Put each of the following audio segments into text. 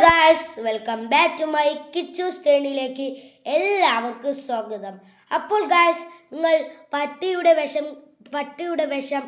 Guys welcome back to my Kichu സ്റ്റേണിലേക്ക് എല്ലാവർക്കും സ്വാഗതം. അപ്പോൾ ഗായ്സ് നിങ്ങൾ പട്ടിയുടെ വിഷം പട്ടിയുടെ വിഷം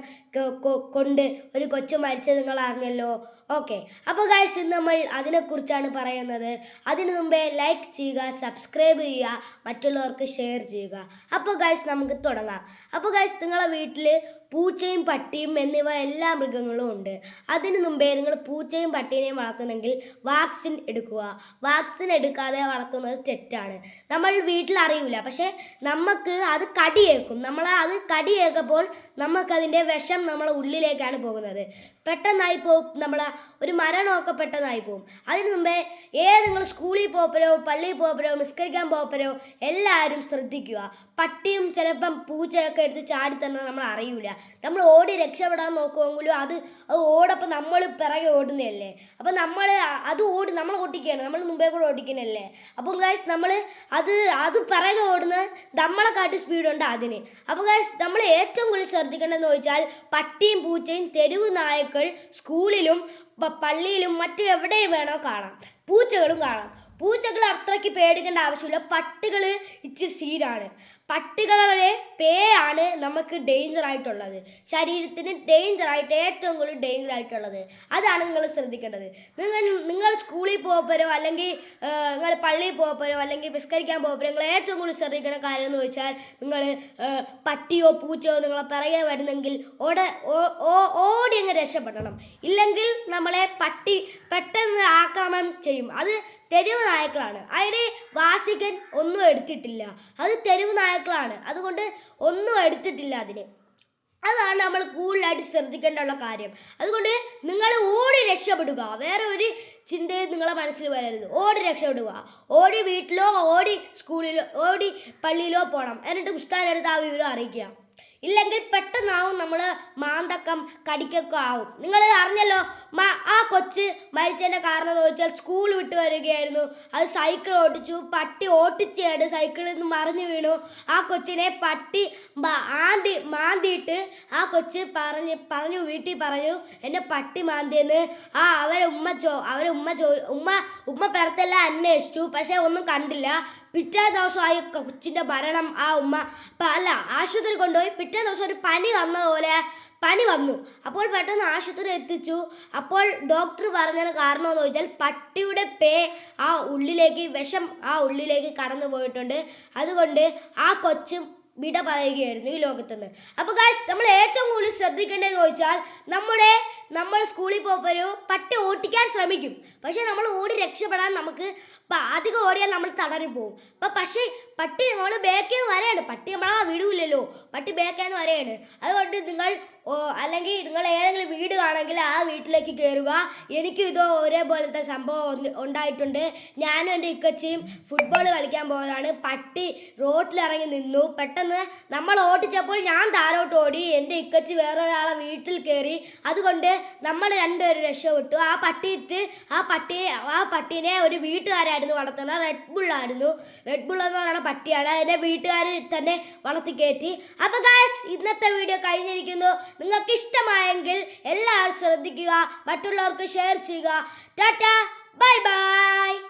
കൊണ്ട് ഒരു കൊച്ചു മരിച്ചത് നിങ്ങൾ അറിഞ്ഞല്ലോ. ഓക്കെ അപ്പോൾ ഗായ്സ് ഇന്ന് നമ്മൾ അതിനെക്കുറിച്ചാണ് പറയുന്നത്. അതിനു മുമ്പേ ലൈക്ക് ചെയ്യുക സബ്സ്ക്രൈബ് ചെയ്യുക മറ്റുള്ളവർക്ക് ഷെയർ ചെയ്യുക. അപ്പോൾ ഗായ്സ് നമുക്ക് തുടങ്ങാം. അപ്പോൾ ഗായ്സ് നിങ്ങളെ വീട്ടിൽ പൂച്ചയും പട്ടിയും എന്നിവ എല്ലാ മൃഗങ്ങളും ഉണ്ട്. അതിനു മുമ്പേ നിങ്ങൾ പൂച്ചയും പട്ടീനെയും വളർത്തുന്നെങ്കിൽ വാക്സിൻ എടുക്കുക. വാക്സിൻ എടുക്കാതെ വളർത്തുന്നത് തെറ്റാണ്. നമ്മൾ വീട്ടിൽ അറിയില്ല പക്ഷേ നമുക്ക് അത് കടിയേക്കും. നമ്മൾ അത് കടിയേക്കുമ്പോൾ നമുക്കതിന്റെ വിഷം നമ്മളെ ഉള്ളിലേക്കാണ് പോകുന്നത്. പെട്ടെന്നായി പോകും നമ്മൾ ഒരു മരണമൊക്കെ പെട്ടെന്നായി പോകും അതിന് മുമ്പേ ഏത് നിങ്ങൾ സ്കൂളിൽ പോപ്പരോ പള്ളിയിൽ പോപ്പരോ മിസ്കരിക്കാൻ പോപ്പരോ എല്ലാവരും ശ്രദ്ധിക്കുക. പട്ടിയും ചിലപ്പം പൂച്ചയൊക്കെ എടുത്ത് ചാടി തന്നെ നമ്മൾ അറിയില്ല നമ്മൾ ഓടി രക്ഷപ്പെടാൻ നോക്കുമെങ്കിലും അത് ഓടപ്പം നമ്മൾ പിറകെ ഓടുന്നതല്ലേ. അപ്പം നമ്മൾ അത് ഓടി നമ്മൾ ഓടിക്കുകയാണ്. നമ്മൾ മുമ്പേ കൂടെ ഓടിക്കണല്ലേ അപ്പം ഗൈസ് നമ്മൾ അത് അത് പിറകെ ഓടുന്നത് നമ്മളെ കാട്ടി സ്പീഡുണ്ട് അതിന്. അപ്പോൾ ഗൈസ് നമ്മൾ ഏറ്റവും കൂടുതൽ ശ്രദ്ധിക്കേണ്ടതെന്ന് ചോദിച്ചാൽ പട്ടിയും പൂച്ചയും തെരുവ് നായക്കൾ സ്കൂളിലും പള്ളിയിലും മറ്റു എവിടെ വേണോ കാണാം. പൂച്ചകളും കാണാം. പൂച്ചകൾ അത്രയ്ക്ക് പേടിക്കേണ്ട ആവശ്യമില്ല. പട്ടികൾ ഇച്ചിരി സീനാണ്. പട്ടികളുടെ പേ ആണ് നമുക്ക് ഡേഞ്ചർ ആയിട്ടുള്ളത്. ശരീരത്തിന് ഡേഞ്ചർ ആയിട്ട് ഏറ്റവും കൂടുതൽ ഡേഞ്ചർ ആയിട്ടുള്ളത്. അതാണ് നിങ്ങൾ ശ്രദ്ധിക്കേണ്ടത്. നിങ്ങൾ നിങ്ങൾ സ്കൂളിൽ പോകപ്പോരോ അല്ലെങ്കിൽ നിങ്ങൾ പള്ളിയിൽ പോകപ്പോരോ അല്ലെങ്കിൽ വിസ്കരിക്കാൻ പോകപ്പോരോ നിങ്ങൾ ഏറ്റവും കൂടുതൽ ശ്രദ്ധിക്കേണ്ട കാര്യം എന്ന് വെച്ചാൽ നിങ്ങൾ പട്ടിയോ പൂച്ചയോ നിങ്ങളെ പിറകെ വരുന്നെങ്കിൽ ഓട ഓടി അങ്ങ് രക്ഷപ്പെടണം. ഇല്ലെങ്കിൽ നമ്മളെ പട്ടി പെട്ടെന്ന് ആക്രമണം ചെയ്യും. അത് തെരുവ് നായ്ക്കളാണ്. അതിന് വാസികൻ ഒന്നും എടുത്തിട്ടില്ല. അത് തെരുവ് നായ്ക്കളാണ് അതുകൊണ്ട് ഒന്നും എടുത്തിട്ടില്ല അതിന്. അതാണ് നമ്മൾ കൂടുതലായിട്ട് ശ്രദ്ധിക്കേണ്ടുള്ള കാര്യം. അതുകൊണ്ട് നിങ്ങൾ ഓടി രക്ഷപ്പെടുക. വേറെ ഒരു ചിന്തയും നിങ്ങളെ മനസ്സിൽ വരരുത്. ഓടി രക്ഷപ്പെടുക. ഓടി വീട്ടിലോ ഓടി സ്കൂളിലോ ഓടി പള്ളിയിലോ പോകണം എന്നിട്ട് പുസ്തകം എടുത്ത് ആ വിവരം അറിയിക്കുക. ഇല്ലെങ്കിൽ പെട്ടെന്നാവും നമ്മൾ മാന്തക്കം കടിക്കൊക്കെ ആവും. നിങ്ങൾ അറിഞ്ഞല്ലോ ആ കൊച്ച് മരിച്ചതിന്റെ കാരണം എന്ന് വെച്ചാൽ സ്കൂൾ വിട്ട് വരികയായിരുന്നു. അത് സൈക്കിൾ ഓടിച്ചു പട്ടി ഓട്ടിച്ചേട് സൈക്കിളിൽ നിന്ന് മറിഞ്ഞു വീണു. ആ കൊച്ചിനെ പട്ടി ആന്തി മാന്തിയിട്ട് ആ കൊച്ച് പറഞ്ഞ് പറഞ്ഞു വീട്ടിൽ പറഞ്ഞു എന്നെ പട്ടി മാന്തിയെന്ന്. ആ അവരെ ഉമ്മ ചോ അവരെ ഉമ്മ ചോ ഉമ്മ ഉമ്മ പെരത്തെല്ലാം അന്വേഷിച്ചു പക്ഷേ ഒന്നും കണ്ടില്ല. പിറ്റേ ദിവസമായി കൊച്ചിന്റെ ഭരണം ആ ഉമ്മ. അല്ല ആശുപത്രി കൊണ്ടുപോയി പിറ്റേ ദിവസം ഒരു പനി വന്നതുപോലെ പനി വന്നു. അപ്പോൾ പെട്ടെന്ന് ആശുപത്രി എത്തിച്ചു. അപ്പോൾ ഡോക്ടർ പറഞ്ഞതിന് കാരണം എന്ന് ചോദിച്ചാൽ പട്ടിയുടെ പേ ആ ഉള്ളിലേക്ക് വിഷം ആ ഉള്ളിലേക്ക് കടന്നു പോയിട്ടുണ്ട് അതുകൊണ്ട് ആ കൊച്ച് വിട പറയുകയായിരുന്നു ഈ ലോകത്തുനിന്ന്. അപ്പോൾ ഗായ്സ് നമ്മൾ ഏറ്റവും കൂടുതൽ ശ്രദ്ധിക്കേണ്ടതെന്ന് ചോദിച്ചാൽ നമ്മുടെ നമ്മൾ സ്കൂളിൽ പോകുമ്പോൾ പട്ടി ഓട്ടിക്കാൻ ശ്രമിക്കും. പക്ഷേ നമ്മൾ ഓടി രക്ഷപ്പെടാൻ നമുക്ക് അധികം ഓടിയാൽ നമ്മൾ തളരി പോകും അപ്പം പക്ഷേ പട്ടി നമ്മൾ ബേക്കിൽ നിന്ന് വരെയാണ്. പട്ടി നമ്മളാ വിടൂല്ലല്ലോ. പട്ടി ബേക്കിൽ നിന്ന് വരെയാണ്. അതുകൊണ്ട് നിങ്ങൾ അല്ലെങ്കിൽ നിങ്ങൾ ഏതെങ്കിലും വീട്ടിലേക്ക് കയറുക എനിക്കും ഇതോ ഒരേപോലത്തെ സംഭവം ഉണ്ടായിട്ടുണ്ട്. ഞാനും എന്റെ ഇക്കച്ചിയും ഫുട്ബോൾ കളിക്കാൻ പോയതാണ്. പട്ടി റോട്ടിലിറങ്ങി നിന്നു. പെട്ടെന്ന് നമ്മൾ ഓടിച്ചപ്പോൾ ഞാൻ താരോട്ട് ഓടി. എന്റെ ഇക്കച്ചി വേറൊരാളെ വീട്ടിൽ കയറി അതുകൊണ്ട് നമ്മൾ രണ്ടുപേരും രക്ഷപ്പെട്ടു. ആ പട്ടിയിട്ട് ആ പട്ടിയെ ആ പട്ടീനെ ഒരു വീട്ടുകാരായിരുന്നു വളർത്തുന്നത്. റെഡ് ബുള്ളായിരുന്നു റെഡ് ബുൾ എന്ന് പറയുന്ന പട്ടിയാണ്. അതിനെ വീട്ടുകാർ തന്നെ വളർത്തി കയറ്റി. അപ്പോൾ ഗായ്സ് ഇന്നത്തെ വീഡിയോ കഴിഞ്ഞിരിക്കുന്നു. നിങ്ങൾക്ക് ഇഷ്ടമായെങ്കിൽ എല്ലാവരും ശ്രദ്ധിക്കുക. മറ്റുള്ളവർക്ക് ഷെയർ ചെയ്യുക. Tata bye bye.